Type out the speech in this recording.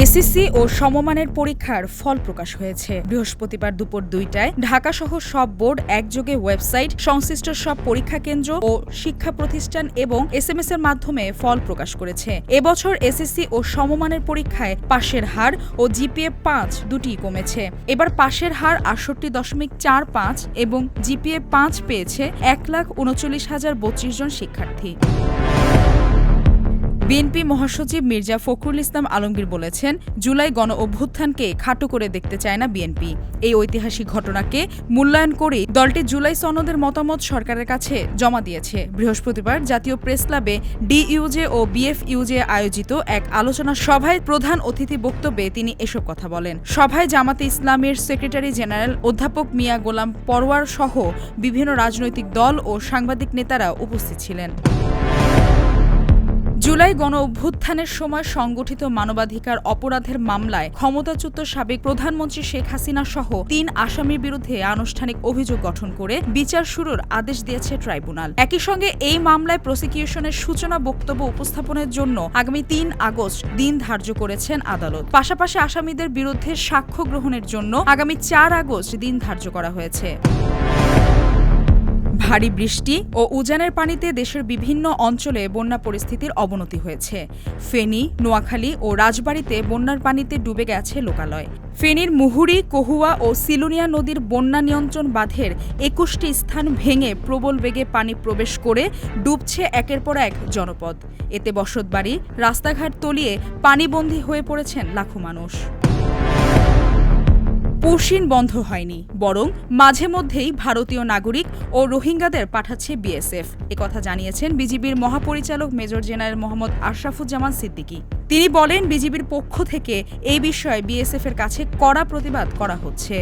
SSC ও সমমানের পরীক্ষার ফল প্রকাশ হয়েছে। বৃহস্পতিবার দুপুর দুইটায় ঢাকা সহ সব বোর্ড একযোগে ওয়েবসাইট, সংশ্লিষ্ট সব পরীক্ষা কেন্দ্র ও শিক্ষা প্রতিষ্ঠান এবং এসএমএস এর মাধ্যমে ফল প্রকাশ করেছে। এবছর এসএসসি ও সমমানের পরীক্ষায় পাশের হার ও জিপিএ পাঁচ দুটি কমেছে। এবার পাশের হার আটষট্টি দশমিক চার পাঁচ এবং জিপিএ পাঁচ পেয়েছে এক লাখ উনচল্লিশ হাজার বত্রিশ জন শিক্ষার্থী। বিএনপি মহাসচিব মির্জা ফখরুল ইসলাম আলমগীর বলেছেন, জুলাই গণ অভ্যুত্থানকে খাটো করে দেখতে চায় না বিএনপি। এই ঐতিহাসিক ঘটনাকে মূল্যায়ন করে দলটি জুলাই সনদের মতামত সরকারের কাছে জমা দিয়েছে। বৃহস্পতিবার জাতীয় প্রেস ক্লাবে ডিইউজে ও বিএফইউজে আয়োজিত এক আলোচনা সভায় প্রধান অতিথি বক্তব্যে তিনি এসব কথা বলেন। সভায় জামাতে ইসলামের সেক্রেটারি জেনারেল অধ্যাপক মিয়া গোলাম পরওয়ার সহ বিভিন্ন রাজনৈতিক দল ও সাংবাদিক নেতারা উপস্থিত ছিলেন। জুলাই গণ অভ্যুত্থানের সময় সংগঠিত মানবাধিকার অপরাধের মামলায় ক্ষমতাচ্যুত সাবেক প্রধানমন্ত্রী শেখ হাসিনা সহ তিন আসামির বিরুদ্ধে আনুষ্ঠানিক অভিযোগ গঠন করে বিচার শুরুর আদেশ দিয়েছে ট্রাইব্যুনাল। একই সঙ্গে এই মামলায় প্রসিকিউশনের সূচনা বক্তব্য উপস্থাপনের জন্য আগামী তিন আগস্ট দিন ধার্য করেছেন আদালত। পাশাপাশি আসামিদের বিরুদ্ধে সাক্ষ্য গ্রহণের জন্য আগামী চার আগস্ট দিন ধার্য করা হয়েছে। ভারী বৃষ্টি ও উজানের পানিতে দেশের বিভিন্ন অঞ্চলে বন্যা পরিস্থিতির অবনতি হয়েছে। ফেনী, নোয়াখালী ও রাজবাড়িতে বন্যার পানিতে ডুবে গেছে লোকালয়। ফেনীর মুহুরি, কহুয়া ও সিলুনিয়া নদীর বন্যা নিয়ন্ত্রণ বাঁধের একুশটি স্থান ভেঙে প্রবল বেগে পানি প্রবেশ করে ডুবছে একের পর এক জনপদ। এতে বসতবাড়ি, রাস্তাঘাট তলিয়ে পানিবন্দী হয়ে পড়েছেন লাখো মানুষ। পুশিন বন্ধ হয়নি, বরং মাঝে মধ্যেই ভারতীয় নাগরিক ও রোহিঙ্গাদের পাঠাচ্ছে বিএসএফ। কথা জানিয়েছেন বিজিবির মহাপরিচালক মেজর জেনারেল মোহাম্মদ আশরাফুজ্জামান সিদ্দিকী। তিনি বলেন, বিজিবির পক্ষ থেকে এই বিষয়ে বিএসএফ এর কাছে কড়া প্রতিবাদ করা হচ্ছে।